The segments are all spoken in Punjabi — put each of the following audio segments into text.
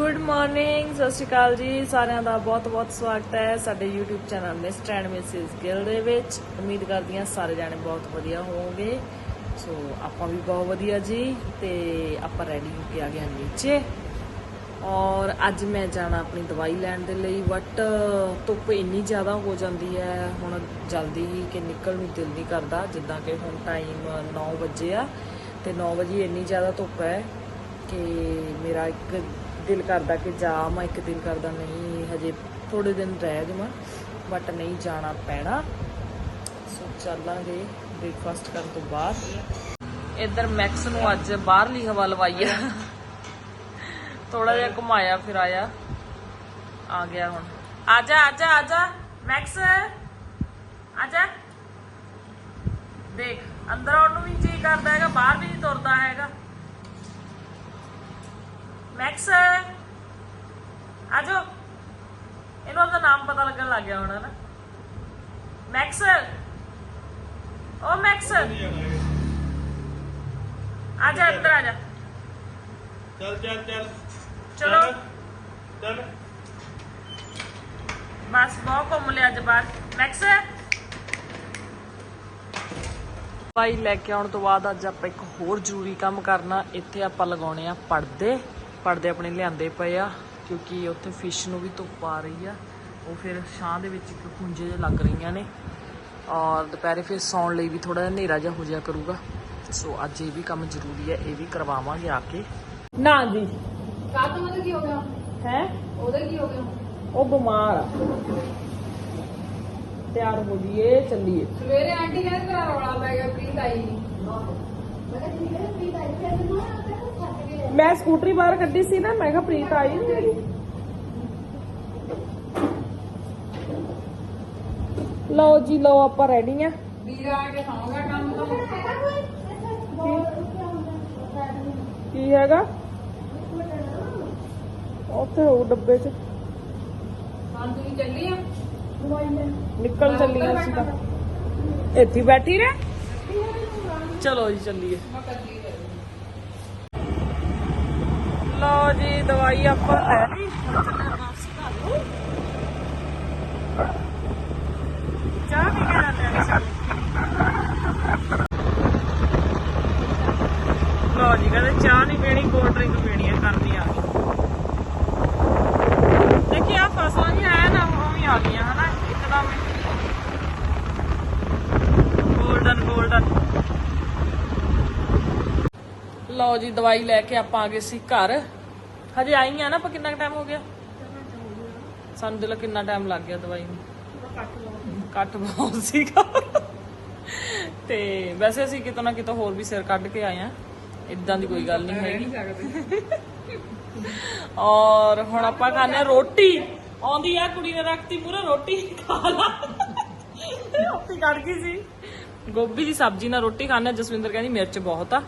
ਗੁੱਡ ਮਾਰਨਿੰਗ ਸਤਿ ਸ਼੍ਰੀ ਅਕਾਲ ਜੀ। ਸਾਰਿਆਂ ਦਾ ਬਹੁਤ-ਬਹੁਤ ਸਵਾਗਤ ਹੈ ਸਾਡੇ YouTube channel mister and Mrs Gill ਦੇ ਵਿੱਚ। ਉਮੀਦ ਕਰਦੀ ਹਾਂ ਸਾਰੇ ਜਾਣੇ ਬਹੁਤ ਵਧੀਆ ਹੋਵੋਗੇ। ਸੋ ਆਪਾਂ ਵੀ ਬਹੁਤ ਵਧੀਆ ਜੀ ਤੇ ਆਪਾਂ ਰੈਡੀ ਹੋ ਕੇ ਆ ਗਏ ਹਾਂ ਨੀਚੇ। ਔਰ ਅੱਜ ਮੈਂ ਜਾਣਾ ਆਪਣੀ ਦਵਾਈ ਲੈਣ ਦੇ ਲਈ। ਬਟ ਧੁੱਪ ਇੰਨੀ ਜ਼ਿਆਦਾ ਹੋ ਜਾਂਦੀ ਹੈ। ਹੁਣ ਜਲਦੀ ਹੀ ਕਿ ਨਿਕਲ ਨੂੰ ਦਿਲ ਨਹੀਂ ਕਰਦਾ, ਜਿੱਦਾਂ ਕਿ ਹੁਣ ਟਾਈਮ 9 ਵਜੇ ਆ। ਤੇ 9 ਵਜੇ ਇੰਨੀ ਜ਼ਿਆਦਾ ਧੁੱਪ ਹੈ ਕਿ ਮੇਰਾ ਇੱਕ ਦਿਲ ਕਰਦਾ ਕਿ ਜਾ ਮੈਂ ਇੱਕ ਦਿਲ ਕਰਦਾ ਨਹੀਂ, ਹਜੇ ਥੋੜੇ ਦਿਨ ਰਹਿ ਜਾਵਾਂ ਬਟ ਨਹੀਂ ਜਾਣਾ ਪੈਣਾ। ਸੋ ਚੱਲਾਂਗੇ ਬ੍ਰੇਕਫਾਸਟ ਕਰਨ ਤੋਂ ਬਾਅਦ। ਇੱਧਰ ਮੈਕਸ ਨੂੰ ਅੱਜ ਬਾਹਰਲੀ ਹਵਾ ਲਵਾਈ ਆ। ਥੋੜਾ ਜਿਹਾ ਘੁਮਾਇਆ ਫਿਰਾਇਆ। ਆ ਗਿਆ ਹੁਣ। ਆਜਾ ਆਜਾ ਆਜਾ ਮੈਕਸ ਆਜਾ ਦੇਖ, ਅੰਦਰ ਆਉਣ ਨੂੰ ਵੀ ਜੀ ਕਰਦਾ ਹੈਗਾ, ਬਾਹਰ ਵੀ ਨਹੀਂ ਤੁਰਦਾ ਹੈਗਾ ਮੈਕਸ ਆਜੋ। ਇਹਨੂੰ ਆਪਦਾ ਨਾਮ ਪਤਾ ਲੱਗਣ ਲੱਗ ਗਿਆ ਹੁਣ ਨਾ। ਮੈਕਸ ਓ ਮੈਕਸ ਆਜਾ ਅੰਦਰ ਆਜਾ। ਚੱਲ ਚੱਲ ਚੱਲ। ਚਲੋ। ਚੱਲ ਬਸ ਬਹੁਤ ਘੁੰਮ ਲਿਆ ਅੱਜ ਬਾਹਰ। ਮੈਕਸ ਭਾਈ ਲੈ ਕੇ ਆਉਣ ਤੋਂ ਬਾਅਦ ਅੱਜ ਆਪਾਂ ਇੱਕ ਹੋਰ ਜ਼ਰੂਰੀ ਕੰਮ ਕਰਨਾ। ਇੱਥੇ ਆਪਾਂ ਲਗਾਉਣੇ ਆ ਪਰਦੇ। ਪਰਦੇ ਆਪਣੇ ਲਿਆਂਦੇ ਪਏ ਆ ਕਿਉਂਕਿ ਉੱਥੇ ਫਿਸ਼ ਨੂੰ ਵੀ ਧੁੱਪ ਆ ਰਹੀ ਆ। ਉਹ ਫਿਰ ਛਾਂ ਦੇ ਵਿੱਚ ਇੱਕ ਖੁੰਝੇ ਜਿਹੇ ਲੱਗ ਰਹੀਆਂ ਨੇ। ਔਰ ਦੁਪਹਿਰੇ ਫਿਰ ਸੌਣ ਲਈ ਵੀ ਥੋੜਾ ਜਿਹਾ ਹਨੇਰਾ ਜਿਹਾ ਹੋ ਜਾਇਆ ਕਰੂਗਾ। ਸੋ ਅੱਜ ਇਹ ਵੀ ਕੰਮ ਜ਼ਰੂਰੀ ਹੈ ਇਹ ਵੀ ਕਰਵਾਵਾਂਗੇ ਆ ਕੇ। ਨਾ ਜੀ। ਕਾਹ ਤੋਂ ਮਤਲਬ ਕੀ ਹੋ ਗਿਆ? ਹੈ? ਉਹਦਾ ਕੀ ਹੋ ਗਿਆ? ਉਹ ਬਿਮਾਰ ਆ। ਤਿਆਰ ਹੋ ਜੀਏ ਚੱਲੀਏ। ਸਵੇਰੇ ਆਂਟੀ ਕਹਿੰਦੇ ਤੇਰਾ ਰੌਲਾ ਪੈ ਗਿਆ ਪ੍ਰੀਤ ਆਈ ਨਹੀਂ ਮੈਂ ਕਿਹਾ ਠੀਕ ਹੈ ਪ੍ਰੀਤ ਆਈ ਫਿਰ ਮੈਂ ਛੱਡ ਕੇ ਮੈਂ ਸਕੂਟਰੀ ਬਾਹਰ ਕੱਢੀ ਸੀ ਨਾ ਮੈਂ ਕਿਹਾ ਪ੍ਰੀਤ ਆਈ ਨੀ ਮੇਰੀ ਲਓ ਜੀ ਲਓ ਆਪਾਂ ਰੈਡੀ ਆ ਵੀਰਾ ਆ ਕੇ ਸੌਂਗਾ ਕੰਮ ਤੋਂ ਕੀ ਹੈਗਾ ਉੱਥੇ ਉਹ ਡੱਬੇ 'ਚ ਹਾਂ ਤੂੰ ਚੱਲੀ ਆ ਨਿਕਲ ਚੱਲੀਆਂ ਅਸੀਂ ਤਾਂ ਇੱਥੇ ਹੀ ਬੈਠੀ ਰਹਿ ਚਲੋ ਜੀ, ਚੱਲੀਏ। ਲਓ ਜੀ, ਦਵਾਈ ਆਪਾਂ ਲੈ ਲਈ। ਚਾਹ ਪੀ ਕੇ ਜਾਂਦੇ ਲਓ ਜੀ, ਕਹਿੰਦੇ ਚਾਹ ਨਹੀਂ ਪੀਣੀ ਕੋਲਡ ਡਰਿੰਕ ਪੀਣੀ ਹੈ ਕਰਦੀ ਆ। ਦੇਖੀ ਆ ਫਸਲਾਂ ਜੀ ਹੈ ਨਾ ਉਹ ਵੀ ਆ ਗਈਆਂ, ਹਨਾ? ਲਓ ਜੀ ਦਵਾਈ ਲੈ ਕੇ ਆਪਾਂ ਆ ਗਏ ਸੀ ਘਰ। ਹਜੇ ਆਈ ਆ ਨਾ ਆਪਾਂ ਕਿੰਨਾ ਟਾਈਮ ਹੋ ਗਿਆ? ਸਾਨੂੰ ਦਿਲ ਕਿੰਨਾ ਟਾਈਮ ਲੱਗ ਗਿਆ ਦਵਾਈ ਨੂੰ। ਕੱਟ ਬਹੁਤ ਸੀਗਾ। ਤੇ ਵੈਸੇ ਅਸੀਂ ਕਿਤੋਂ ਨਾ ਕਿਤੋਂ ਹੋਰ ਵੀ ਸਿਰ ਕੱਢ ਕੇ ਆਏ ਆ। ਇਦਾਂ ਦੀ ਕੋਈ ਗੱਲ ਨਹੀਂ ਹੈਗੀ। ਔਰ ਹੁਣ ਆਪਾਂ ਖਾਣੇ ਰੋਟੀ। ਆਉਂਦੀ ਆ ਕੁੜੀ ਨੇ ਰੱਖਤੀ ਮੂਰੇ ਰੋਟੀ ਖਾ ਲਾ। ਰੋਟੀ ਕੱਢ ਗਈ ਸੀ। ਗੋਭੀ ਦੀ ਸਬਜ਼ੀ ਨਾਲ ਰੋਟੀ ਖਾਣੇ ਜਸਵਿੰਦਰ ਕਹਿੰਦੀ ਮਿਰਚ ਬਹੁਤ ਆ।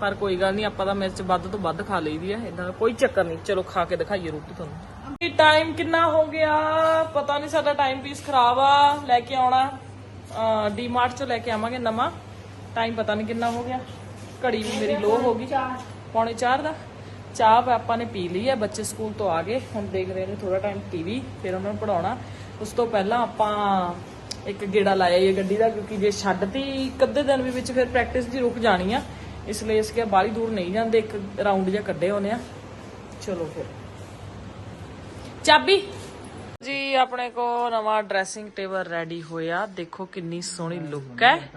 ਪਰ ਕੋਈ ਗੱਲ ਨਹੀਂ, ਆਪਾਂ ਤਾਂ ਮਿਰਚ ਵੱਧ ਤੋਂ ਵੱਧ ਖਾ ਲਈਦੀ ਆ ਇਦਾਂ ਕੋਈ ਚੱਕਰ ਨਹੀਂ। ਚਲੋ ਖਾ ਕੇ ਦਿਖਾਈਏ ਰੋਟੀ ਤੁਹਾਨੂੰ। ਇਹ ਟਾਈਮ ਕਿੰਨਾ ਹੋ ਗਿਆ? ਪਤਾ ਨਹੀਂ ਸਾਡਾ ਟਾਈਮ ਪੀਸ ਖਰਾਬ ਆ, ਲੈ ਕੇ ਆਉਣਾ। ਡੀਮਾਰਟ ਚੋਂ ਲੈ ਕੇ ਆਵਾਂਗੇ ਨਵਾਂ। ਟਾਈਮ ਪਤਾ ਨਹੀਂ ਕਿੰਨਾ ਹੋ ਗਿਆ। ਘੜੀ ਵੀ ਮੇਰੀ ਲੋ ਹੋ ਗਈ। ਪੌਣੇ 4 ਦਾ। ਚਾਹ ਆਪਾਂ ਨੇ ਪੀ ਲਈ ਹੈ ਬੱਚੇ ਸਕੂਲ ਤੋਂ ਆ ਗਏ। ਹੁਣ ਦੇਖ ਰਹੇ ਨੇ ਥੋੜਾ ਟਾਈਮ ਟੀਵੀ ਫਿਰ ਉਹਨਾਂ ਨੂੰ ਪੜਾਉਣਾ ਉਸ ਤੋਂ ਪਹਿਲਾਂ ਆਪਾਂ ਇੱਕ ਗੇੜਾ ਲਾਇਆ ਇਹ ਗੱਡੀ ਦਾ, ਕਿਉਂਕਿ ਜੇ ਛੱਡਤੀ, ਇੱਕ ਅੱਧੇ ਦਿਨ ਵੀ ਵਿੱਚ ਫਿਰ ਪ੍ਰੈਕਟਿਸ ਦੀ ਰੁਕ ਜਾਣੀ ਆ। ਇਸ ਲਈ ਅਸੀਂ ਕਿਹਾ ਬਾਲੀ ਦੂਰ ਨਹੀਂ ਜਾਂਦੇ ਇੱਕ ਰਾਉਂਡ ਜਿਹਾ ਕੱਢੇ ਹੋਣੇ ਆ। ਚਲੋ ਫਿਰ। ਚਾਬੀ। ਜੀ ਆਪਣੇ ਕੋ ਨਵਾਂ ਡਰੈਸਿੰਗ ਟੇਬਲ ਰੈਡੀ ਹੋਇਆ। ਦੇਖੋ ਕਿੰਨੀ ਸੋਹਣੀ ਲੁੱਕ ਹੈ।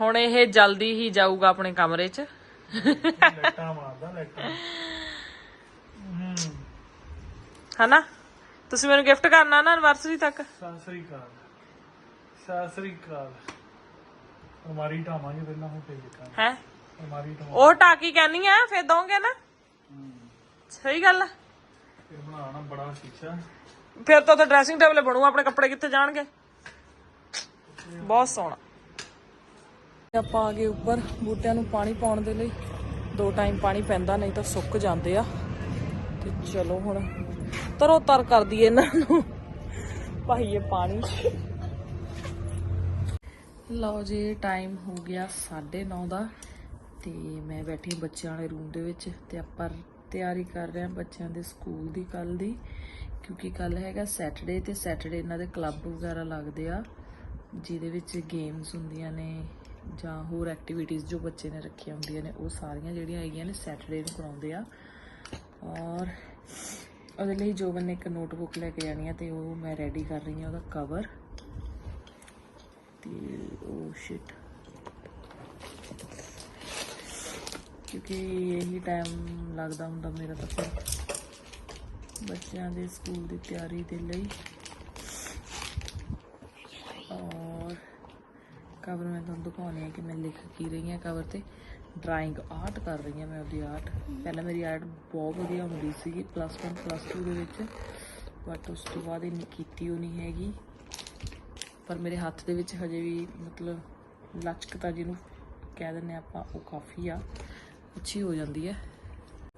ਹੁਣ ਇਹ ਜਲਦੀ ਹੀ ਜਾਊਗਾ ਆਪਣੇ ਕਮਰੇ 'ਚ। ਮਾਰਦਾ ਹਨਾ? ਤੁਸੀਂ ਮੈਨੂੰ ਗਿਫਟ ਕਰਨਾ ਨਾ ਐਨਵਰਸਰੀ ਤੱਕ? ਸਤਿ ਸ੍ਰੀ ਅਕਾਲ। ਸਤਿ ਸ੍ਰੀ ਅਕਾਲ। ਅਲਮਾਰੀ ਢਾਵਾਂਗੇ ਪਹਿਲਾਂ ਹੁਣ ਫੇਰ ਦੇਖਾਂਗੇ। ਹੈ? ਅਲਮਾਰੀ ਢਾਵਾਂ ਉਹ ਟਾਕੀ ਕਹਿਨੀ ਆ ਫੇਰ ਦੋਗੇ ਨਾ? ਸਹੀ ਗੱਲ ਆ। ਫਿਰ ਬਣਾਉਣਾ ਬੜਾ ਸ਼ੀਸ਼ਾ। ਫਿਰ ਤਾਂ ਉਹ ਡਰੈਸਿੰਗ ਟੇਬਲ ਬਣੂ ਆਪਣੇ ਕੱਪੜੇ ਕਿੱਥੇ ਜਾਣਗੇ? ਬਹੁਤ ਸੋਹਣਾ। ਆਪਾਂ ਆ ਗਏ ਉੱਪਰ ਬੂਟਿਆਂ ਨੂੰ ਪਾਣੀ ਪਾਉਣ ਦੇ ਲਈ। ਦੋ ਟਾਈਮ ਪਾਣੀ ਪੈਂਦਾ ਨਹੀਂ ਤਾਂ ਸੁੱਕ ਜਾਂਦੇ ਆ। ਤੇ ਚਲੋ ਹੁਣ ਤਰੋ ਤਰ ਕਰ ਦਈਏ ਇਹਨਾਂ ਨੂੰ। ਪਾਈਏ ਪਾਣੀ। ਲਓ ਜੀ ਟਾਈਮ ਹੋ ਗਿਆ 9:30 ਦਾ ਤੇ ਮੈਂ ਬੈਠੀ ਬੱਚਿਆਂ ਵਾਲੇ ਰੂਮ ਦੇ ਵਿੱਚ ਤੇ ਆਪਾਂ ਤਿਆਰੀ ਕਰ ਰਹੇ ਹਾਂ ਬੱਚਿਆਂ ਦੇ ਸਕੂਲ ਦੀ ਕੱਲ ਦੀ, ਕਿਉਂਕਿ ਕੱਲ ਹੈਗਾ ਸੈਟਰਡੇ ਤੇ ਸੈਟਰਡੇ ਇਹਨਾਂ ਦੇ ਕਲੱਬ ਵਗੈਰਾ ਲੱਗਦੇ ਆ, ਜਿਹਦੇ ਵਿੱਚ ਗੇਮਸ ਹੁੰਦੀਆਂ ਨੇ ਜਾਂ ਹੋਰ ਐਕਟੀਵਿਟੀਜ਼ ਜੋ ਬੱਚੇ ਨੇ ਰੱਖੀਆਂ ਹੁੰਦੀਆਂ ਨੇ, ਉਹ ਸਾਰੀਆਂ ਜਿਹੜੀਆਂ ਹੈਗੀਆਂ ਨੇ ਸੈਟਰਡੇ ਨੂੰ ਕਰਾਉਂਦੇ ਆ। ਔਰ ਉਹਦੇ ਲਈ ਜੋਬਨ ਨੇ ਇੱਕ ਨੋਟਬੁੱਕ ਲੈ ਕੇ ਜਾਣੀ ਆ ਤੇ ਉਹ ਮੈਂ ਰੈਡੀ ਕਰ ਰਹੀ ਹਾਂ ਉਹਦਾ ਕਵਰ ਤੇ ਉਹ ਸ਼ਿਟ ਕਿਉਂਕਿ ਇਹੀ ਟਾਈਮ ਲੱਗਦਾ ਹੁੰਦਾ ਮੇਰਾ ਤਾਂ ਫਿਰ ਬੱਚਿਆਂ ਦੇ ਸਕੂਲ ਦੀ ਤਿਆਰੀ ਦੇ ਲਈ। ਔਰ ਕਵਰ ਮੈਂ ਤੁਹਾਨੂੰ ਦਿਖਾਉਣੀ ਹੈ ਕਿ ਮੈਂ ਲਿਖ ਕੀ ਰਹੀ ਹਾਂ ਕਵਰ ਤੇ। ਡਰਾਇੰਗ ਆਰਟ ਕਰ ਰਹੀ ਹਾਂ ਮੈਂ ਉਹਦੀ ਆਰਟ ਪਹਿਲਾਂ ਮੇਰੀ ਆਰਟ ਬਹੁਤ ਵਧੀਆ ਹੁੰਦੀ ਸੀਗੀ ਪਲੱਸ 1 ਪਲੱਸ 2 ਦੇ ਵਿੱਚ। ਬਟ ਉਸ ਤੋਂ ਬਾਅਦ ਇੰਨੀ ਕੀਤੀ ਉਹ ਨਹੀਂ ਹੈਗੀ। ਪਰ ਮੇਰੇ ਹੱਥ ਦੇ ਵਿੱਚ ਹਜੇ ਵੀ ਮਤਲਬ ਲਚਕਤਾ ਜਿਹਨੂੰ ਕਹਿ ਦਿੰਦੇ ਆਪਾਂ, ਉਹ ਕਾਫੀ ਆ। ਅੱਛੀ ਹੋ ਜਾਂਦੀ ਹੈ।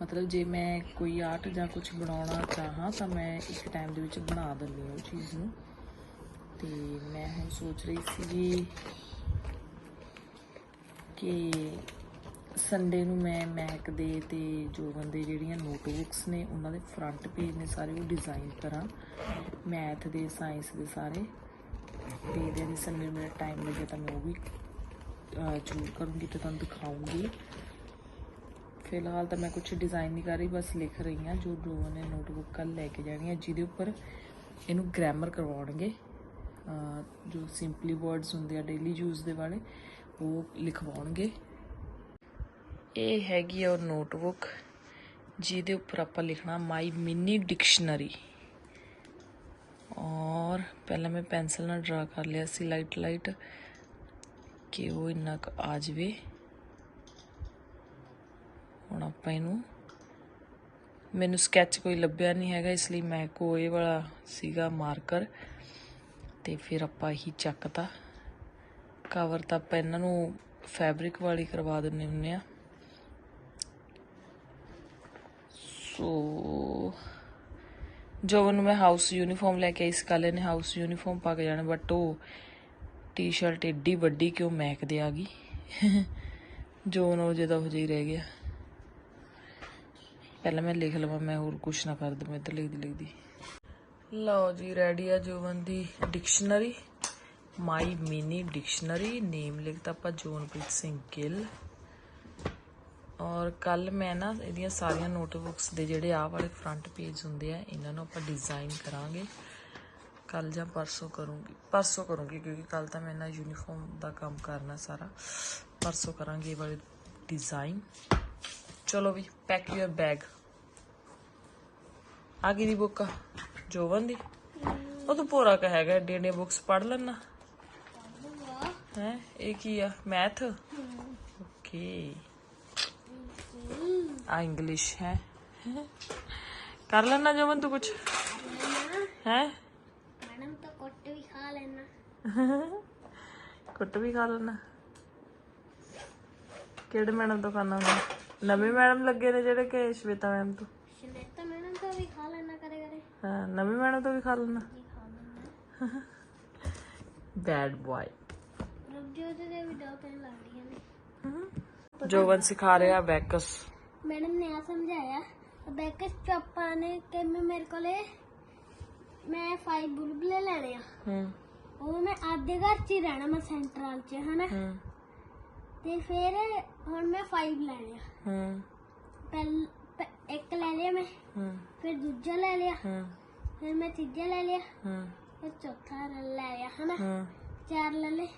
ਮਤਲਬ ਜੇ ਮੈਂ ਕੋਈ ਆਰਟ ਜਾਂ ਕੁਝ ਬਣਾਉਣਾ ਚਾਹਾਂ ਤਾਂ ਮੈਂ ਇੱਕ ਟਾਈਮ ਦੇ ਵਿੱਚ ਬਣਾ ਦਿੰਦੀ ਹਾਂ ਉਹ ਚੀਜ਼ ਨੂੰ। ਤੇ ਮੈਂ ਹੁਣ ਸੋਚ ਰਹੀ ਸੀਗੀ ਕਿ ਸੰਡੇ ਨੂੰ ਮੈਂ ਮੈਕ ਦੇ ਤੇ ਜੋਬਨ ਦੇ ਜਿਹੜੀਆਂ ਨੋਟਬੁੱਕਸ ਨੇ, ਉਹਨਾਂ ਦੇ ਫਰੰਟ ਪੇਜ ਨੇ ਸਾਰੇ ਉਹ ਡਿਜ਼ਾਈਨ ਕਰਾਂ। ਮੈਥ ਦੇ ਸਾਇੰਸ ਦੇ ਸਾਰੇ। ਤੇ ਦੇ ਸੰਡੇ ਮੇਰਾ ਟਾਈਮ ਲੱਗੇ ਤਾਂ ਮੈਂ ਉਹ ਵੀ ਅਹ, ਜ਼ਰੂਰ ਕਰੂੰਗੀ ਤੇ ਤੁਹਾਨੂੰ ਦਿਖਾਉਂਗੀ। ਫਿਲਹਾਲ ਤਾਂ ਮੈਂ ਕੁਝ ਡਿਜ਼ਾਈਨ ਨਹੀਂ ਕਰ ਰਹੀ ਬਸ ਲਿਖ ਰਹੀ ਹਾਂ ਜੋ ਜੋਬਨ ਨੇ ਨੋਟਬੁੱਕ ਕੱਲ ਲੈ ਕੇ ਜਾਣੀ ਹੈ ਜਿਹਦੇ ਉੱਪਰ ਇਹਨੂੰ ਗ੍ਰਾਮਰ ਕਰਵਾਉਣਗੇ। ਜੋ ਸਿੰਪਲੀ ਵਰਡਸ ਹੁੰਦੇ ਆ ਡੇਲੀ ਯੂਜ਼ ਦੇ ਵਾਲੇ ਉਹ ਲਿਖਵਾਉਣਗੇ। ਇਹ ਹੈਗੀ ਆ ਉਹ ਨੋਟਬੁੱਕ ਜਿਹਦੇ ਉੱਪਰ ਆਪਾਂ ਲਿਖਣਾ ਮਾਈ ਮਿੰਨੀ ਡਿਕਸ਼ਨਰੀ ਔਰ ਪਹਿਲਾਂ ਮੈਂ ਪੈਨਸਲ ਨਾਲ ਡਰਾ ਕਰ ਲਿਆ ਸੀ ਲਾਈਟ ਲਾਈਟ, ਕਿ ਉਹ ਇੰਨਾ ਕੁ ਆ ਜਾਵੇ। ਹੁਣ ਆਪਾਂ ਇਹਨੂੰ, ਮੈਨੂੰ ਸਕੈਚ ਕੋਈ ਲੱਭਿਆ ਨਹੀਂ ਹੈਗਾ, ਇਸ ਲਈ ਮੈਂ ਕੋਏ ਵਾਲਾ ਸੀਗਾ ਮਾਰਕਰ ਤੇ ਫਿਰ ਆਪਾਂ ਹੀ ਚੱਕਤਾ। ਕਵਰ ਤਾਂ ਆਪਾਂ ਇਹਨਾਂ ਨੂੰ ਫੈਬਰਿਕ ਵਾਲੀ ਕਰਵਾ ਦਿੰਨੇ ਹੁੰਨੇ ਆ। ਸੋ ਜੋਬਨ ਨੂੰ ਮੈਂ ਹਾਊਸ ਯੂਨੀਫਾਰਮ ਲੈ ਕੇ ਆਈ ਸੀ ਨੇ ਹਾਊਸ ਯੂਨੀਫਾਰਮ ਪਾ ਕੇ ਜਾਣਾ ਬਟ ਉਹ ਟੀ-ਸ਼ਰਟ ਏਡੀ ਵੱਡੀ ਕਿ ਉਹ ਮੈਕਦੇ ਆ ਗਈ। ਜੋਨ ਉਹ ਜਿਹਦਾ ਹੋ ਜਿਹੀ ਰਹਿ ਗਿਆ। ਪਹਿਲਾਂ ਮੈਂ ਲਿਖ ਲਵਾਂ, ਮੈਂ ਹੋਰ ਕੁਛ ਨਾ ਕਰ ਦਵਾਂ, ਇੱਧਰ ਲਿਖਦੀ ਲਿਖਦੀ। ਲਓ ਜੀ ਰੈਡੀ ਆ ਜੋਬਨ ਦੀ dictionary my mini dictionary name ਲਿਖਤਾ ਆਪਾਂ ਜੋਨਪ੍ਰੀਤ ਸਿੰਘ ਗਿੱਲ। ਔਰ ਕੱਲ ਮੈਂ ਨਾ ਇਹਦੀਆਂ ਸਾਰੀਆਂ ਨੋਟਬੁੱਕਸ ਦੇ ਜਿਹੜੇ ਆਹ ਵਾਲੇ ਫਰੰਟ ਪੇਜ ਹੁੰਦੇ ਆ ਇਹਨਾਂ ਨੂੰ ਆਪਾਂ ਡਿਜ਼ਾਈਨ ਕਰਾਂਗੇ। ਕੱਲ ਜਾਂ ਪਰਸੋਂ ਕਰੂੰਗੀ। ਪਰਸੋਂ ਕਰੂੰਗੀ ਕਿਉਂਕਿ ਕੱਲ ਤਾਂ ਮੈਂ ਨਾ ਯੂਨੀਫਾਰਮ ਦਾ ਕੰਮ ਕਰਨਾ ਸਾਰਾ। ਪਰਸੋਂ ਕਰਾਂਗੇ ਇਹ ਵਾਲੇ ਡਿਜ਼ਾਈਨ ਚਲੋ ਵੀ ਪੈਕ ਯੂਰ ਬੈਗ ਆ ਗਈ ਦੀ ਬੁੱਕ ਜੋਵਨ ਦੀ? ਉਹ ਤਾਂ ਪੂਰਾ ਕਾ ਹੈਗਾ ਏਡੀ ਏਡੀ ਬੁੱਕਸ ਪੜ੍ਹ ਲੈਣਾ ਹੈ ਇਹ ਕੀ ਆ? ਮੈਥ ਓਕੇ ਆ ਇੰਗਲਿਸ਼ ਹੈ। ਕਰ ਲੈਣਾ ਜੋਵਨ ਤੂੰ ਕੁਝ ਹੈ? ਮੈਡਮ ਤਾਂ ਕੁੱਟ ਵੀ ਖਾ ਲੈਣਾ। ਕੁੱਟ ਵੀ ਖਾ ਲੈਣਾ। ਕਿਹੜੇ ਮੈਡਮ ਤੋਂ ਖਾਣਾ ਹੁੰਦਾ? ਨਵੇਂ ਮੈਡਮ ਲੱਗੇ ਨੇ ਜਿਹੜੇ ਕਿ ਸ਼ਵੇਤਾ ਮੈਮ ਤੋਂ? ਸ਼ਨੇਤਾ ਮੈਡਮ ਤਾਂ ਵੀ ਖਾ ਲੈਣਾ ਕਰੇ ਕਰੇ ਹਾਂ ਨਵੇਂ ਮੈਡਮ ਤੋਂ ਵੀ ਖਾ ਲੈਣਾ। ਬੈਡ ਬॉय ਰੁਕ ਜਾਓ ਤੇ ਵੀ ਦੋ ਤਿੰਨ ਲੱਗਦੀਆਂ ਨੇ। ਜੋਵਨ ਸਿਖਾ ਰਿਹਾ ਮੈਡਮ ਨੇ ਆ ਸਮਝਾਇਆ। ਬੈਕਸ ਚਾਪਾ ਨੇ ਕਿ ਮੈਂ ਮੇਰੇ ਕੋਲੇ ਮੈਂ ਫਾਈਵ ਬੁਲਬੁਲੇ ਲੈਣੇ ਆ। ਹੂੰ। ਉਹ ਮੈਂ ਆਦੇ ਘਰ ਚ ਹੀ ਰਹਿਣਾ ਮੈਂ ਸੈਂਟਰਲ ਚ ਹਨਾ? ਹੂੰ। ਤੇ ਫਿਰ ਹੁਣ ਮੈਂ ਫਾਈਵ ਲੈਣੇ ਆ। ਹੂੰ। ਪਹਿਲ ਪ- ਇੱਕ ਲੈ ਲਿਆ ਮੈਂ। ਹੂੰ। ਫਿਰ ਦੂਜਾ ਲੈ ਲਿਆ। ਹੂੰ। ਫਿਰ ਮੈਂ ਤੀਜਾ ਲੈ ਲਿਆ। ਹੂੰ। ਫਿਰ ਚੌਥਾ ਲੈ ਲਿਆ ਹਨਾ? ਹੂੰ। ਚਾਰ ਲੈ ਲਏ।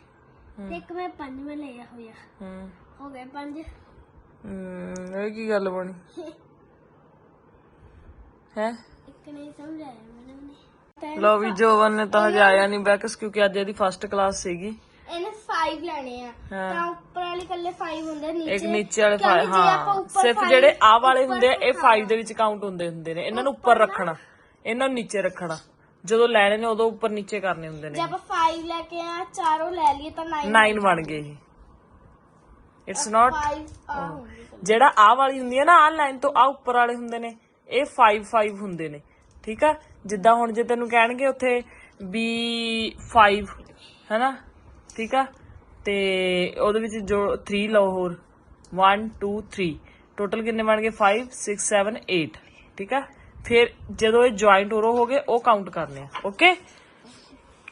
ਤੇ ਇੱਕ ਮੈਂ ਪੰਜਵਾਂ ਲਿਆ ਹੋਇਆ। ਹੂੰ। ਹੋ ਗਏ ਪੰਜ। ਹੂੰ, ਇਹ ਕੀ ਗੱਲ ਬਣੀ? ਹੈ? ਇੱਕ ਨਹੀਂ ਸਮਝਾਇਆ ਮੈਡਮ ਨੇ ਲੋ ਵੀ ਜੋਵਨ ਨੇ ਤਾਂ ਹਜੇ ਆਇਆ ਨਹੀਂ ਬੈਕਸ ਕਿਉਂਕਿ ਅੱਜ ਇਹਦੀ ਫਸਟ ਕਲਾਸ ਸੀਗੀ। ਇਹਨੇ 5 ਲੈਣੇ ਆ। ਤਾਂ ਉੱਪਰ ਵਾਲੇ ਕੱਲੇ 5 ਹੁੰਦੇ ਨੀਚੇ। ਇੱਕ ਨੀਚੇ ਵਾਲੇ ਕਿਉਂਕਿ five, ਜੇ ਆਪਾਂ ਹਾਂ ਉੱਪਰ ਸਿਰਫ ਜਿਹੜੇ ਆ ਵਾਲੇ ਹੁੰਦੇ ਆ ਇਹ ਹਾਂ। 5 ਦੇ ਵਿੱਚ ਕਾਊਂਟ ਹੁੰਦੇ ਹੁੰਦੇ ਨੇ। ਇਹਨਾਂ ਨੂੰ ਉੱਪਰ ਰੱਖਣਾ। ਇਹਨਾਂ ਨੂੰ ਨੀਚੇ ਰੱਖਣਾ। ਜਦੋਂ ਲੈਣੇ ਨੇ ਉਦੋਂ ਉੱਪਰ ਨੀਚੇ ਕਰਨੇ ਹੁੰਦੇ ਜੇ ਨੇ ਆਪਾਂ 5 ਲੈ ਕੇ ਆ ਚਾਰੋਂ ਲੈ ਲਈਏ ਤਾਂ 9 9 ਬਣ ਗਏ। ਇਹ। ਇਟਸ ਨਾਟ 5 ਆ ਹੋਣਗੇ ਜਿਹੜਾ ਆ ਵਾਲੀ ਹੁੰਦੀ ਹੈ ਨਾ ਆ ਲਾਈਨ ਤੋਂ ਆ ਉੱਪਰ ਵਾਲੇ ਹੁੰਦੇ ਨੇ ਇਹ 5 5 ਹੁੰਦੇ ਨੇ। ਠੀਕ ਆ? ਜਿੱਦਾਂ ਹੁਣ ਜੇ ਤੈਨੂੰ ਕਹਿਣਗੇ ਉੱਥੇ ਵੀ 5 ਹੈਨਾ? ਠੀਕ ਆ? ਤੇ ਉਹਦੇ ਵਿੱਚ ਜੋ 3 ਲਓ ਹੋਰ। 1 2 3 ਟੋਟਲ ਕਿੰਨੇ ਬਣ ਗਏ? 5 6 7 8 ਠੀਕ ਆ? ਫਿਰ ਜਦੋਂ ਇਹ ਜੁਆਇੰਟ ਓਰੋ ਹੋ ਗਏ ਉਹ ਕਾਊਂਟ ਕਰਨੇ ਆ। ਓਕੇ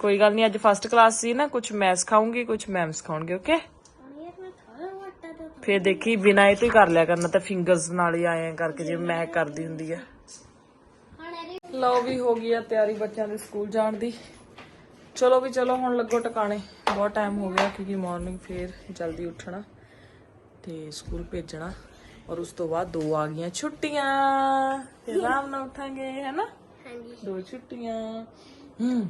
ਕੋਈ ਗੱਲ ਨਹੀਂ ਅੱਜ ਫਸਟ ਕਲਾਸ ਸੀ ਨਾ ਕੁਝ ਮੈਥਸ ਖਾਉਂਗੀ ਕੁਝ ਮੈਮਸ ਖਾਣਗੇ ਓਕੇ ਮੈਂ ਫਿਰ ਦੇਖੀ ਬਿਨਾਂ ਇਹ ਤੋਂ ਹੀ ਕਰ ਲਿਆ ਕਰਨਾ ਤਾਂ ਫਿੰਗਰਸ ਨਾਲ ਹੀ ਆਏ ਕਰਕੇ ਜਿਵੇਂ ਮੈਂ ਕਰਦੀ ਹੁੰਦੀ ਆ। ਲਓ ਵੀ ਹੋ ਗਈ ਆ ਤਿਆਰੀ ਬੱਚਿਆਂ ਦੇ ਸਕੂਲ ਜਾਣ ਦੀ। ਚਲੋ ਵੀ ਚਲੋ ਹੁਣ ਲੱਗੋ ਟਿਕਾਣੇ। ਬਹੁਤ ਟਾਈਮ ਹੋ ਗਿਆ ਕਿਉਂਕਿ ਮਾਰਨਿੰਗ ਫੇਰ ਜਲਦੀ ਉੱਠਣਾ ਤੇ ਸਕੂਲ ਭੇਜਣਾ। ਔਰ ਉਸ ਤੋਂ ਬਾਅਦ ਦੋ ਆ ਗਈਆਂ ਛੁੱਟੀਆਂ। ਤੇ ਆਰਾਮ ਨਾਲ ਉੱਠਾਂਗੇ ਹੈਨਾ? ਹਾਂਜੀ। ਦੋ ਛੁੱਟੀਆਂ। ਹੂੰ।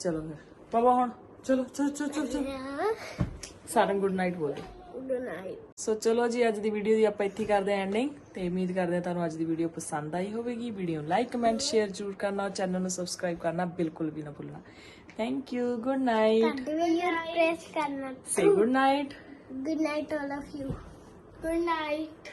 ਚਲੋ ਫਿਰ। ਪਾਪਾ ਹੁਣ ਚਲੋ ਚਲੋ ਚਲੋ ਚਲੋ ਸਾਰਿਆਂ ਗੁੱਡ ਨਾਈਟ ਬੋਲੋ। ਗੁੱਡ ਨਾਈਟ ਸੋ ਚਲੋ ਜੀ ਅੱਜ ਦੀ ਵੀਡੀਓ ਦੀ ਆਪਾਂ ਇੱਥੇ ਕਰਦੇ ਹਾਂ ਐਂਡਿੰਗ ਤੇ ਉਮੀਦ ਕਰਦੇ ਹਾਂ ਤੁਹਾਨੂੰ ਅੱਜ ਦੀ ਵੀਡੀਓ ਪਸੰਦ ਆਈ ਹੋਵੇਗੀ। ਵੀਡੀਓ ਨੂੰ ਲਾਈਕ ਕਮੈਂਟ ਸ਼ੇਅਰ ਜ਼ਰੂਰ ਕਰਨਾ ਚੈਨਲ ਨੂੰ ਸਬਸਕ੍ਰਾਈਬ ਕਰਨਾ ਬਿਲਕੁਲ ਵੀ ਨਾ ਭੁੱਲਣਾ। ਥੈਂਕ ਯੂ ਗੁੱਡ ਨਾਈਟ ਕਰਦੇ ਵੀ ਯਾਰ ਪ੍ਰੈਸ ਕਰਨਾ। Say good night good night all of you good night